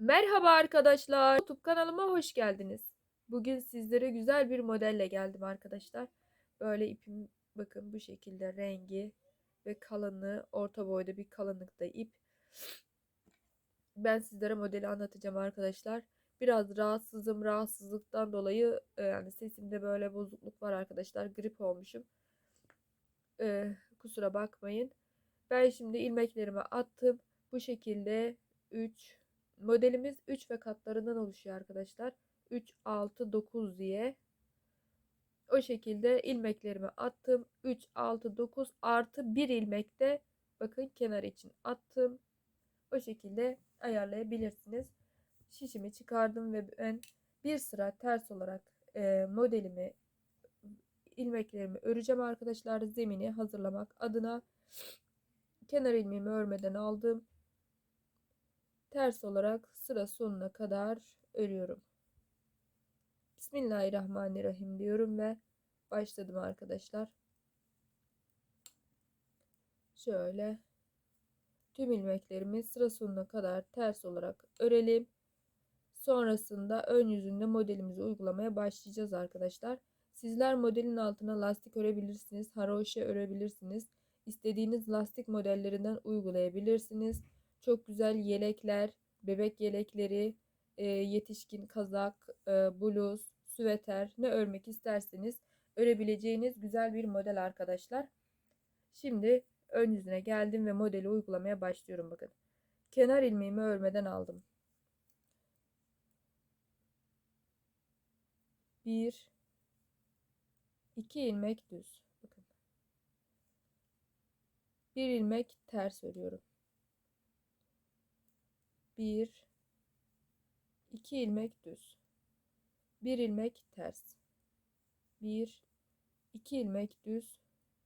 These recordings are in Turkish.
Merhaba arkadaşlar. YouTube kanalıma hoş geldiniz. Bugün sizlere güzel bir modelle geldim arkadaşlar. Böyle ipim bakın bu şekilde rengi ve kalınlığı orta boyda bir kalınlıkta ip. Ben sizlere modeli anlatacağım arkadaşlar. Biraz rahatsızım. Rahatsızlıktan dolayı e, yani sesimde böyle bozukluk var arkadaşlar. Grip olmuşum. Ee, kusura bakmayın. Ben şimdi ilmeklerimi attım. Bu şekilde 3 Modelimiz 3 ve katlarından oluşuyor arkadaşlar. 3, 6, 9 diye. O şekilde ilmeklerimi attım. 3, 6, 9 artı 1 ilmek de bakın kenar için attım. O şekilde ayarlayabilirsiniz. Şişimi çıkardım ve ben bir sıra ters olarak e, modelimi ilmeklerimi öreceğim arkadaşlar. Zemini hazırlamak adına kenar ilmeğimi örmeden aldım ters olarak sıra sonuna kadar örüyorum. Bismillahirrahmanirrahim diyorum ve başladım arkadaşlar. Şöyle tüm ilmeklerimi sıra sonuna kadar ters olarak örelim. Sonrasında ön yüzünde modelimizi uygulamaya başlayacağız arkadaşlar. Sizler modelin altına lastik örebilirsiniz, haroşa örebilirsiniz. İstediğiniz lastik modellerinden uygulayabilirsiniz. Çok güzel yelekler, bebek yelekleri, e, yetişkin kazak, e, bluz, süveter ne örmek isterseniz örebileceğiniz güzel bir model arkadaşlar. Şimdi ön yüzüne geldim ve modeli uygulamaya başlıyorum bakın. Kenar ilmeğimi örmeden aldım. Bir, iki ilmek düz. Bakın. Bir ilmek ters örüyorum. 1 2 ilmek düz. 1 ilmek ters. 1 2 ilmek düz.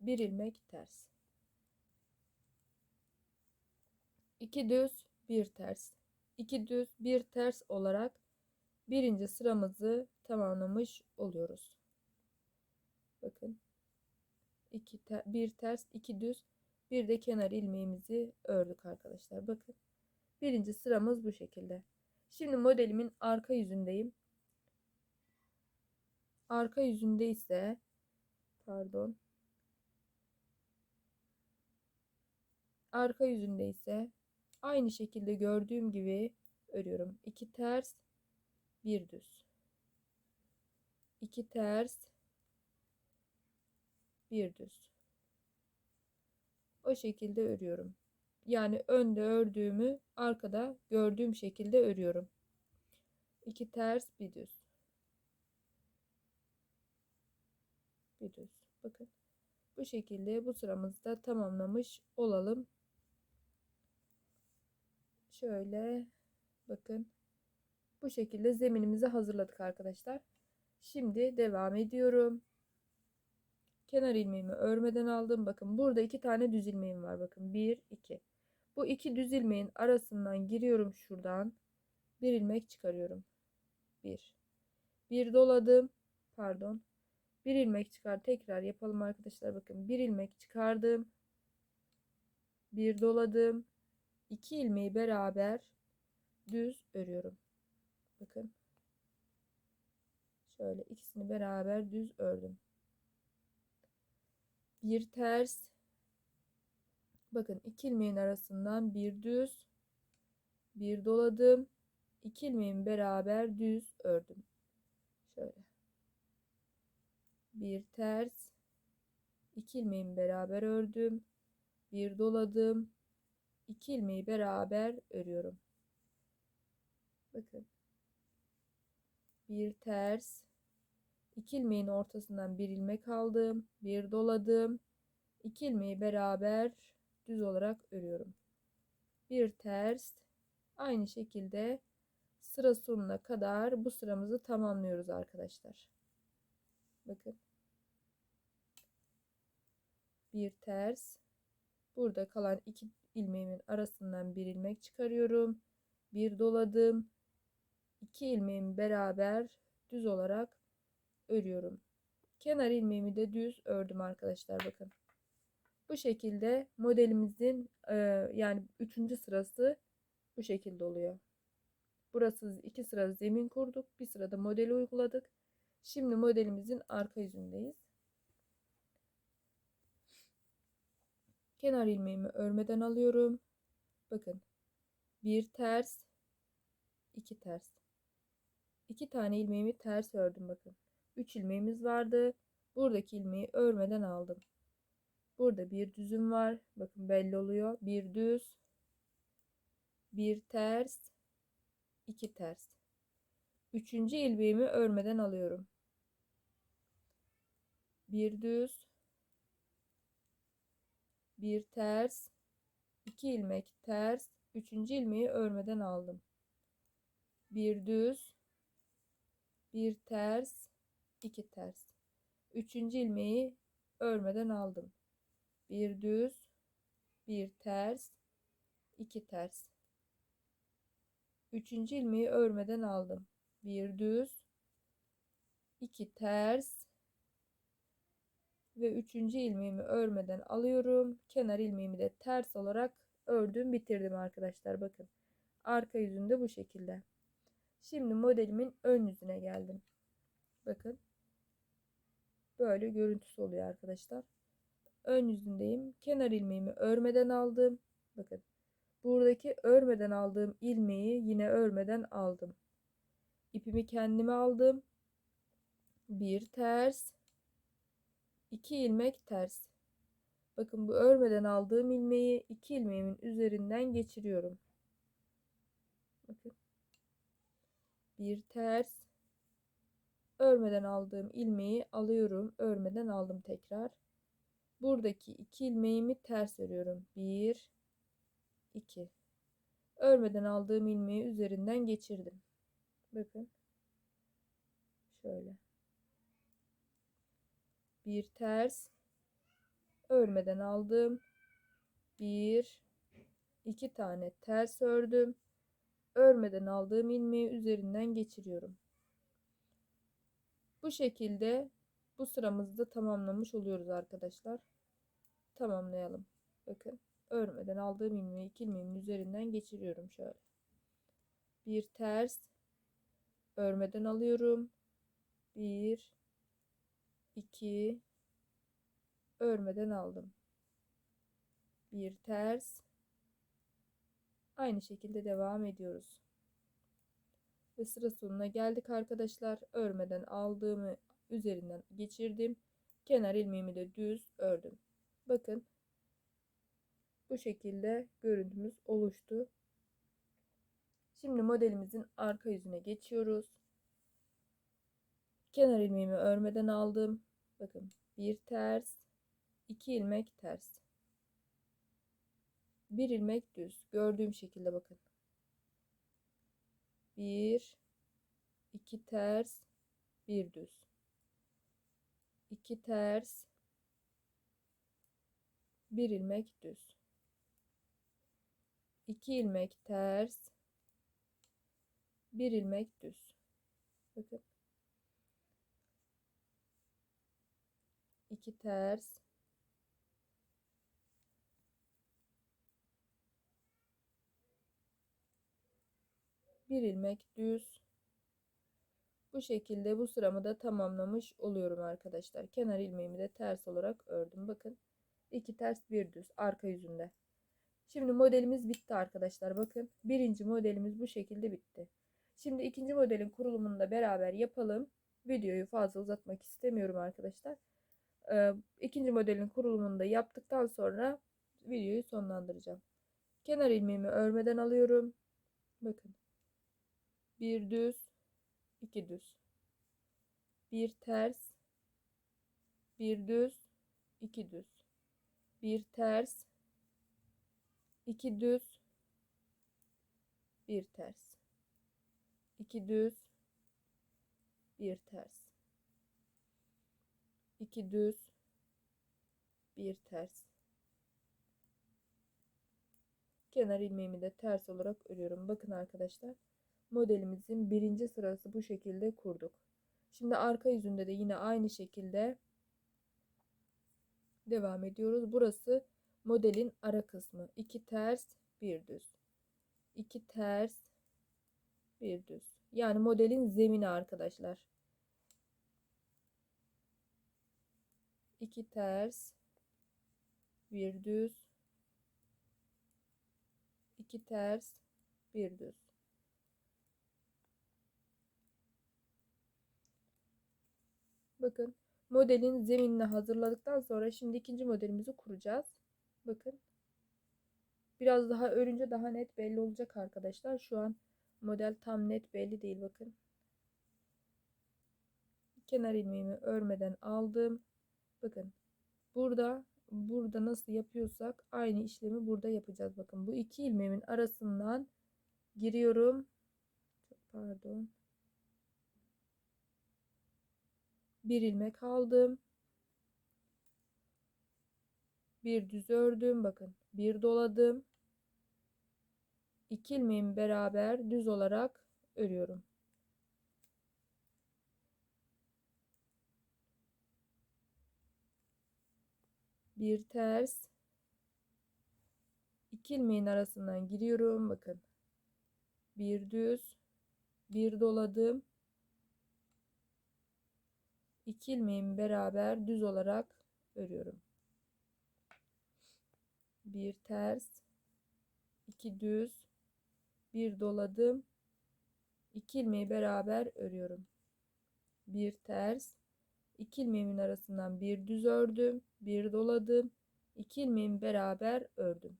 1 ilmek ters. 2 düz 1 ters. 2 düz 1 ters olarak birinci sıramızı tamamlamış oluyoruz. Bakın. 2 ter, 1 ters 2 düz. Bir de kenar ilmeğimizi ördük arkadaşlar. Bakın Birinci sıramız bu şekilde. Şimdi modelimin arka yüzündeyim. Arka yüzünde ise pardon. Arka yüzünde ise aynı şekilde gördüğüm gibi örüyorum. 2 ters, bir düz. 2 ters, bir düz. O şekilde örüyorum. Yani önde ördüğümü arkada gördüğüm şekilde örüyorum. İki ters bir düz. Bir düz. Bakın. Bu şekilde bu sıramızda tamamlamış olalım. Şöyle bakın. Bu şekilde zeminimizi hazırladık arkadaşlar. Şimdi devam ediyorum. Kenar ilmeğimi örmeden aldım. Bakın burada iki tane düz ilmeğim var. Bakın bir iki. Bu iki düz ilmeğin arasından giriyorum şuradan. Bir ilmek çıkarıyorum. Bir. Bir doladım. Pardon. Bir ilmek çıkar. Tekrar yapalım arkadaşlar. Bakın bir ilmek çıkardım. Bir doladım. İki ilmeği beraber düz örüyorum. Bakın. Şöyle ikisini beraber düz ördüm. Bir ters Bakın iki ilmeğin arasından bir düz, bir doladım. iki ilmeğin beraber düz ördüm. Şöyle. Bir ters, iki ilmeğin beraber ördüm. Bir doladım. iki ilmeği beraber örüyorum. Bakın. Bir ters, iki ilmeğin ortasından bir ilmek aldım. Bir doladım. iki ilmeği beraber düz olarak örüyorum. Bir ters aynı şekilde sıra sonuna kadar bu sıramızı tamamlıyoruz arkadaşlar. Bakın. Bir ters. Burada kalan iki ilmeğimin arasından bir ilmek çıkarıyorum. Bir doladım. İki ilmeğimi beraber düz olarak örüyorum. Kenar ilmeğimi de düz ördüm arkadaşlar bakın. Bu şekilde modelimizin yani üçüncü sırası bu şekilde oluyor. Burası iki sıra zemin kurduk. Bir sırada modeli uyguladık. Şimdi modelimizin arka yüzündeyiz. Kenar ilmeğimi örmeden alıyorum. Bakın. Bir ters, iki ters. İki tane ilmeğimi ters ördüm bakın. Üç ilmeğimiz vardı. Buradaki ilmeği örmeden aldım. Burada bir düzüm var. Bakın belli oluyor. Bir düz, bir ters, iki ters. Üçüncü ilmeğimi örmeden alıyorum. Bir düz, bir ters, iki ilmek ters, üçüncü ilmeği örmeden aldım. Bir düz, bir ters, iki ters. Üçüncü ilmeği örmeden aldım. Bir düz, bir ters, iki ters. Üçüncü ilmeği örmeden aldım. Bir düz, iki ters ve üçüncü ilmeğimi örmeden alıyorum. Kenar ilmeğimi de ters olarak ördüm, bitirdim arkadaşlar. Bakın. Arka yüzünde bu şekilde. Şimdi modelimin ön yüzüne geldim. Bakın. Böyle görüntüsü oluyor arkadaşlar. Ön yüzündeyim. Kenar ilmeğimi örmeden aldım. Bakın. Buradaki örmeden aldığım ilmeği yine örmeden aldım. İpimi kendime aldım. Bir ters. iki ilmek ters. Bakın bu örmeden aldığım ilmeği iki ilmeğimin üzerinden geçiriyorum. Bakın. Bir ters. Örmeden aldığım ilmeği alıyorum. Örmeden aldım tekrar. Buradaki iki ilmeğimi ters örüyorum. Bir, 2 örmeden aldığım ilmeği üzerinden geçirdim. Bakın. Şöyle. Bir ters örmeden aldım. Bir iki tane ters ördüm. Örmeden aldığım ilmeği üzerinden geçiriyorum. Bu şekilde bu sıramızda tamamlamış oluyoruz arkadaşlar. Tamamlayalım. Bakın örmeden aldığım ilmeği iki ilmeğimin üzerinden geçiriyorum şöyle. Bir ters örmeden alıyorum. Bir iki örmeden aldım. Bir ters aynı şekilde devam ediyoruz. Ve sıra sonuna geldik arkadaşlar. Örmeden aldığımı üzerinden geçirdim. Kenar ilmeğimi de düz ördüm. Bakın bu şekilde görüntümüz oluştu. Şimdi modelimizin arka yüzüne geçiyoruz. Kenar ilmeğimi örmeden aldım. Bakın bir ters, iki ilmek ters. Bir ilmek düz. Gördüğüm şekilde bakın. Bir, iki ters, bir düz. İki ters, bir ilmek düz. 2 ilmek ters, 1 ilmek düz. Bakın. 2 ters, bir ilmek düz. Bu şekilde bu sıramı da tamamlamış oluyorum arkadaşlar. Kenar ilmeğimi de ters olarak ördüm. Bakın. 2 ters bir düz arka yüzünde. Şimdi modelimiz bitti arkadaşlar. Bakın birinci modelimiz bu şekilde bitti. Şimdi ikinci modelin kurulumunu da beraber yapalım. Videoyu fazla uzatmak istemiyorum arkadaşlar. Ee, ikinci modelin kurulumunu da yaptıktan sonra videoyu sonlandıracağım. Kenar ilmeğimi örmeden alıyorum. Bakın. Bir düz, iki düz. Bir ters, bir düz, iki düz. Bir ters, 2 düz, bir ters. 2 düz, bir ters. 2 düz, bir ters. Kenar ilmeğimi de ters olarak örüyorum. Bakın arkadaşlar. Modelimizin birinci sırası bu şekilde kurduk. Şimdi arka yüzünde de yine aynı şekilde devam ediyoruz. Burası modelin ara kısmı. 2 ters, bir düz. 2 ters, bir düz. Yani modelin zemini arkadaşlar. İki ters, bir düz, iki ters, bir düz. Bakın modelin zeminini hazırladıktan sonra şimdi ikinci modelimizi kuracağız. Bakın. Biraz daha örünce daha net belli olacak arkadaşlar. Şu an model tam net belli değil bakın. Kenar ilmeğimi örmeden aldım. Bakın. Burada burada nasıl yapıyorsak aynı işlemi burada yapacağız. Bakın bu iki ilmeğimin arasından giriyorum. Pardon. Bir ilmek aldım. Bir düz ördüm. Bakın bir doladım. İki ilmeğimi beraber düz olarak örüyorum. Bir ters. İki ilmeğin arasından giriyorum. Bakın. Bir düz. Bir doladım. İki ilmeğimi beraber düz olarak örüyorum. Bir ters. iki düz bir doladım. iki ilmeği beraber örüyorum. Bir ters, iki ilmeğimin arasından bir düz ördüm, bir doladım, iki ilmeğimi beraber ördüm.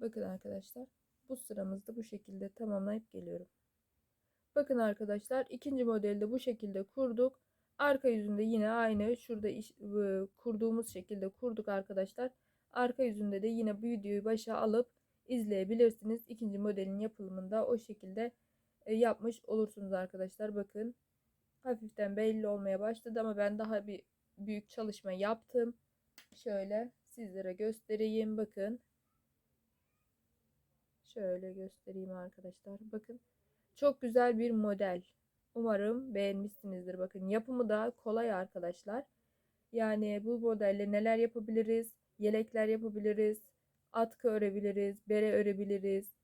Bakın arkadaşlar, bu sıramızda bu şekilde tamamlayıp geliyorum. Bakın arkadaşlar, ikinci modelde bu şekilde kurduk. Arka yüzünde yine aynı şurada iş, kurduğumuz şekilde kurduk arkadaşlar. Arka yüzünde de yine bu videoyu başa alıp izleyebilirsiniz. İkinci modelin yapılımında o şekilde e, yapmış olursunuz arkadaşlar. Bakın hafiften belli olmaya başladı ama ben daha bir büyük çalışma yaptım. Şöyle sizlere göstereyim. Bakın. Şöyle göstereyim arkadaşlar. Bakın. Çok güzel bir model. Umarım beğenmişsinizdir. Bakın yapımı da kolay arkadaşlar. Yani bu modelle neler yapabiliriz? Yelekler yapabiliriz. Atkı örebiliriz. Bere örebiliriz.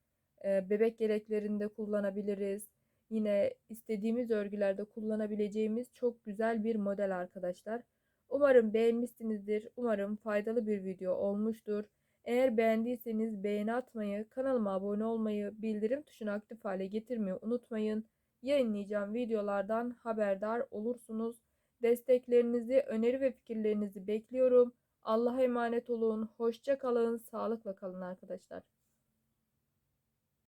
E, bebek yeleklerinde kullanabiliriz. Yine istediğimiz örgülerde kullanabileceğimiz çok güzel bir model arkadaşlar. Umarım beğenmişsinizdir. Umarım faydalı bir video olmuştur. Eğer beğendiyseniz beğeni atmayı, kanalıma abone olmayı, bildirim tuşunu aktif hale getirmeyi unutmayın. Yayınlayacağım videolardan haberdar olursunuz. Desteklerinizi, öneri ve fikirlerinizi bekliyorum. Allah'a emanet olun. Hoşça kalın. Sağlıkla kalın arkadaşlar.